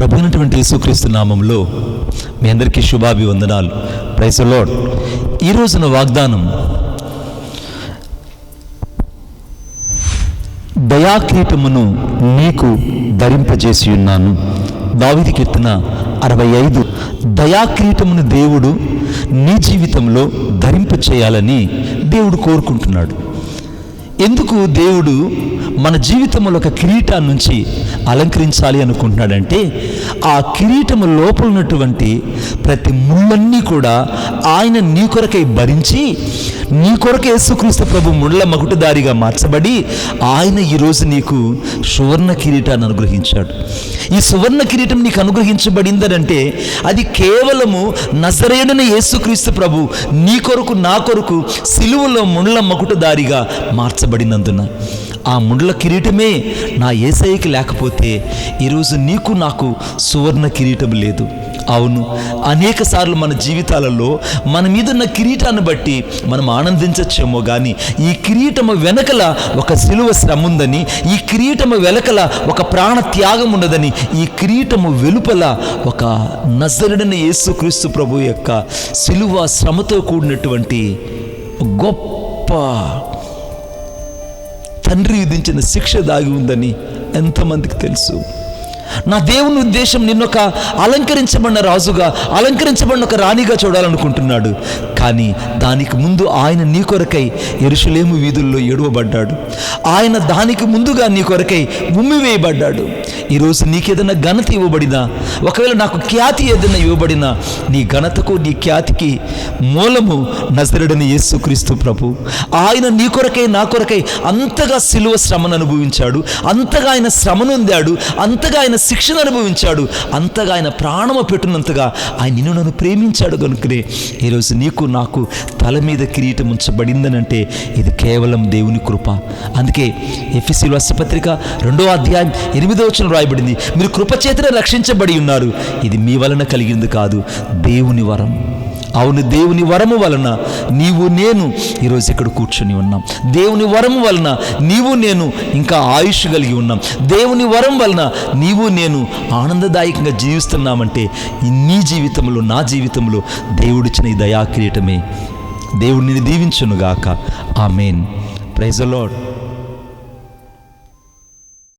ప్రభునటువంటి యేసుక్రీస్తు నామంలో మీ అందరికీ శుభాభివందనాలు. ప్రైస్ ఈ రోజున వాగ్దానం దయాకీటమును నీకు ధరింపజేసి ఉన్నాను. దావిది కీర్తన అరవై ఐదు. దయాక్రీటమును దేవుడు నీ జీవితంలో ధరింప చేయాలని దేవుడు కోరుకుంటున్నాడు. ఎందుకు దేవుడు మన జీవితంలో ఒక కిరీటం నుంచి అలంకరించాలి అనుకుంటున్నాడంటే ఆ కిరీటము లోపల ఉన్నటువంటి ప్రతి ముళ్ళన్నీ కూడా ఆయన నీ కొరకై భరించి నీ కొరకు యేసుక్రీస్తు ప్రభు ముళ్ళ మగుటదారిగా మార్చబడి ఆయన ఈరోజు నీకు సువర్ణ కిరీటాన్ని అనుగ్రహించాడు. ఈ సువర్ణ కిరీటం నీకు అనుగ్రహించబడిందనంటే అది కేవలము నజరేయుడైన యేసుక్రీస్తు ప్రభు నీ కొరకు నా కొరకు సిలువలో ముళ్ళ మకుటదారిగా మార్చబడినందున ఆ ముండ్ల కిరీటమే నా ఏసైకి లేకపోతే ఈరోజు నీకు నాకు సువర్ణ కిరీటం లేదు. అవును అనేక సార్లు మన జీవితాలలో మన మీద ఉన్న కిరీటాన్ని బట్టి మనం ఆనందించచ్చేమో కానీ ఈ కిరీటము వెనకల ఒక సిలువ శ్రమ ఉందని ఈ కిరీటము వెనకల ఒక ప్రాణ త్యాగం ఉన్నదని ఈ కిరీటము వెలుపల ఒక నజరుడని యేసుక్రీస్తు ప్రభు యొక్క సిలువ శ్రమతో కూడినటువంటి గొప్ప తండ్రి విధించిన శిక్ష దాగి ఉందని ఎంతమందికి తెలుసు. నా దేవుని ఉద్దేశం నిన్నొక అలంకరించబడిన రాజుగా అలంకరించబడిన ఒక రాణిగా చూడాలనుకుంటున్నాడు. కానీ దానికి ముందు ఆయన నీ కొరకై ఎరుషులేము వీధుల్లో ఎడవబడ్డాడు ఆయన దానికి ముందుగా నీ కొరకై ఉమ్మివేయబడ్డాడు ఈరోజు నీకేదైనా ఘనత ఇవ్వబడినా ఒకవేళ నాకు ఖ్యాతి ఏదైనా ఇవ్వబడినా నీ ఘనతకు నీ ఖ్యాతికి మూలము నజరుడని యేసుక్రీస్తు ప్రభు. ఆయన నీ కొరకై నా కొరకై అంతగా సిలువ శ్రమను అనుభవించాడు. అంతగా ఆయన శ్రమనుందాడు అంతగా ఆయన శిక్షను అనుభవించాడు. అంతగా ఆయన ప్రాణము పెట్టినంతగా ఆయన నిన్ను నన్ను ప్రేమించాడు కనుకనే. ఈరోజు నీకు నాకు తల మీద కిరీటం ఉంచబడిందనంటే ఇది కేవలం దేవుని కృప. అందుకే ఎఫ్ఎస్సి పత్రిక రెండో అధ్యాయం ఎనిమిదో వచ్చిన రాయబడింది. మీరు కృపచేతనే రక్షించబడి ఉన్నారు. ఇది మీ వలన కలిగింది కాదు దేవుని వరం. అవును దేవుని వరము వలన నీవు నేను ఈరోజు ఇక్కడ కూర్చొని ఉన్నాం. దేవుని వరము వలన నీవు నేను ఇంకా ఆయుష్ కలిగి ఉన్నాం. దేవుని వరం వలన నీవు నేను ఆనందదాయకంగా జీవిస్తున్నామంటే నీ జీవితంలో నా జీవితంలో దేవుడిచ్చిన ఈ దయాకిరీటమే దేవుడిని దీవించునుగాక. ఆ మెయిన్ ప్రైజ్ లాడ్